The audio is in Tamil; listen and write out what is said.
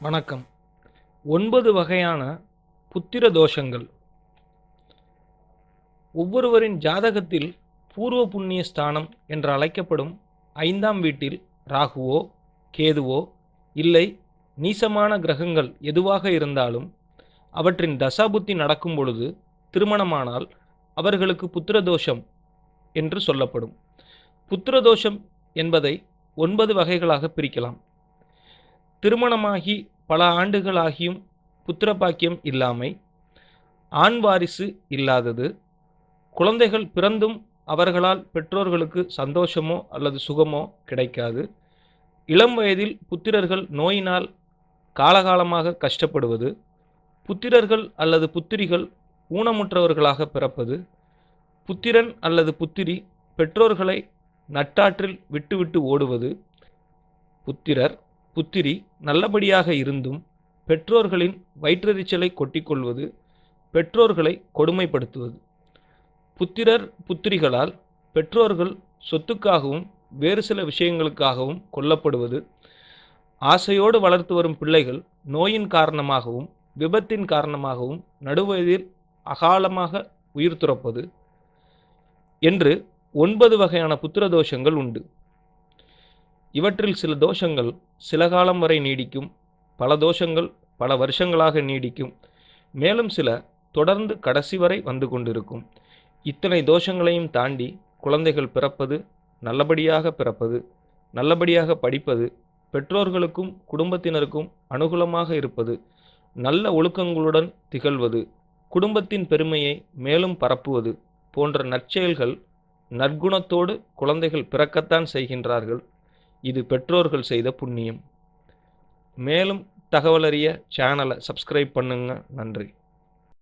வணக்கம். ஒன்பது வகையான புத்திர தோஷங்கள். ஒவ்வொருவரின் ஜாதகத்தில் பூர்வ புண்ணிய ஸ்தானம் என்று அழைக்கப்படும் ஐந்தாம் வீட்டில் ராகுவோ கேதுவோ இல்லை நீசமான கிரகங்கள் எதுவாக இருந்தாலும் அவற்றின் தசாபுத்தி நடக்கும் பொழுது திருமணமானால் அவர்களுக்கு புத்திர தோஷம் என்று சொல்லப்படும். புத்திர தோஷம் என்பதை ஒன்பது வகைகளாக பிரிக்கலாம். திருமணமாகி பல ஆண்டுகளாகியும் புத்திரபாக்கியம் இல்லாமை ஆண் வாரிசு இல்லாதது குழந்தைகள் பிறந்தும் அவர்களால் பெற்றோர்களுக்கு சந்தோஷமோ அல்லது சுகமோ கிடைக்காது. இளம் வயதில் புத்திரர்கள் நோயினால் காலகாலமாக கஷ்டப்படுவது புத்திரர்கள் அல்லது புத்திரிகள் ஊனமுற்றவர்களாக பிறப்பது புத்திரன் அல்லது புத்திரி பெற்றோர்களை நட்டாற்றில் விட்டுவிட்டு ஓடுவது புத்திரர் புத்திரி நல்லபடியாக இருந்தும் பெற்றோர்களின் வயிற்றெரிச்சலை கொட்டிக்கொள்வது பெற்றோர்களை கொடுமைப்படுத்துவது. புத்திரர் புத்திரிகளால் பெற்றோர்கள் சொத்துக்காகவும் வேறு சில விஷயங்களுக்காகவும் கொல்லப்படுவது. ஆசையோடு வளர்த்து வரும் பிள்ளைகள் நோயின் காரணமாகவும் விபத்தின் காரணமாகவும் நடுவயதில் அகாலமாக உயிர் துறப்பது. என்று ஒன்பது வகையான புத்திர தோஷங்கள் உண்டு. இவற்றில் சில தோஷங்கள் சில காலம் வரை நீடிக்கும் பல தோஷங்கள் பல வருஷங்களாக நீடிக்கும். மேலும் சில தொடர்ந்து கடைசி வரை வந்து கொண்டிருக்கும். இத்தனை தோஷங்களையும் தாண்டி குழந்தைகள் பிறப்பது நல்லபடியாக பிறப்பது நல்லபடியாக படிப்பது பெற்றோர்களுக்கும் குடும்பத்தினருக்கும் அனுகூலமாக இருப்பது நல்ல ஒழுக்கங்களுடன் திகழ்வது குடும்பத்தின் பெருமையை மேலும் பரப்புவது போன்ற நற்செயல்கள் நற்குணத்தோடு குழந்தைகள் பிறக்கத்தான் செய்கின்றார்கள். இது பெற்றோர்கள் செய்த புண்ணியம். மேலும் தகவலறிய சேனலை சப்ஸ்கிரைப் பண்ணுங்க. நன்றி.